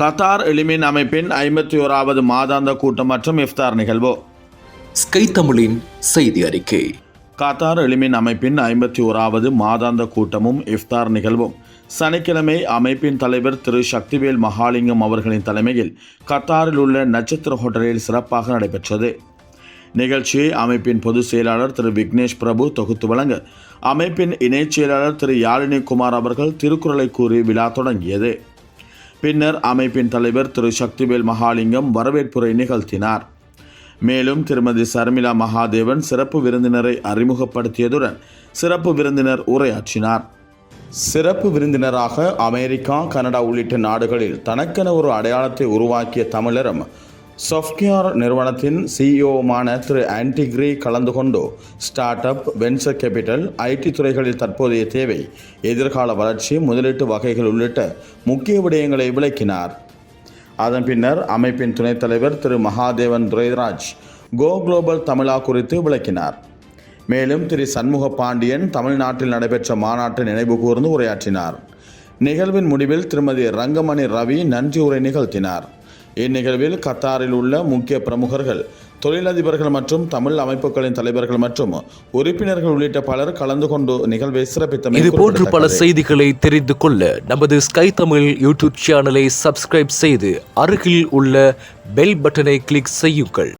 Qatar எளிமின் அமைப்பின் ஐம்பத்தி ஓராவது மாதாந்த கூட்டம் மற்றும் இஃப்தார் நிகழ்வு. ஸ்கை தமிழின் செய்தி அறிக்கை. கத்தார் எளிமின் அமைப்பின் ஐம்பத்தி ஓராவது மாதாந்த கூட்டமும் இஃப்தார் நிகழ்வும். சனிக்கிழமை அமைப்பின் தலைவர் திரு சக்திவேல் மகாலிங்கம் அவர்களின் தலைமையில் கத்தாரில் உள்ள நட்சத்திர ஹோட்டலில் சிறப்பாக நடைபெற்றது. நிகழ்ச்சியை அமைப்பின் பொதுச் செயலாளர் திரு விக்னேஷ் பிரபு தொகுத்து வழங்க அமைப்பின் இணைச் செயலாளர் திரு யாழினி குமார் அவர்கள் திருக்குறளை கூறி விழா தொடங்கியது. பின்னர் அமைப்பின் தலைவர் திரு. சக்திவேல் மகாலிங்கம் வரவேற்புரை நிகழ்த்தினார். மேலும் திருமதி. சர்மிளா மகாதேவன் சிறப்பு விருந்தினரை அறிமுகப்படுத்தியதுடன் சிறப்பு விருந்தினர் உரையாற்றினார். சிறப்பு விருந்தினராக அமெரிக்கா கனடா உள்ளிட்ட நாடுகளில் தனக்கென ஒரு அடையாளத்தை உருவாக்கிய தமிழரும் சாஃப்ட்வேர் நிறுவனத்தின் சிஇஓமான திரு ஆன்டிகிரி கலந்து கொண்டு start up venture capital IT துறைகளில் தற்போதைய தேவை எதிர்கால வளர்ச்சி முதலீட்டு வகைகள் உள்ளிட்ட முக்கிய விடயங்களை விளக்கினார். அதன் பின்னர் அமைப்பின் துணைத் தலைவர் திரு மகாதேவன் துரைராஜ் கோ குளோபல் தமிழா குறித்து விளக்கினார். மேலும் திரு சண்முக பாண்டியன் தமிழ்நாட்டில் நடைபெற்ற மாநாட்டை நினைவு கூர்ந்து உரையாற்றினார். நிகழ்வின் முடிவில் திருமதி ரங்கமணி ரவி நன்றி உரை நிகழ்த்தினார். இந்நிகழ்வில் கத்தாரில் உள்ள முக்கிய பிரமுகர்கள் தொழிலதிபர்கள் மற்றும் தமிழ் அமைப்புகளின் தலைவர்கள் மற்றும் உறுப்பினர்கள் உள்ளிட்ட பலர் கலந்து கொண்டு நிகழ்வை சிறப்பித்தமை இது போன்று பல. செய்திகளை தெரிந்து கொள்ள நமது ஸ்கை தமிழ் யூடியூப் சேனலை சப்ஸ்கிரைப் செய்து அருகில் உள்ள பெல் பட்டனை கிளிக் செய்யுங்கள்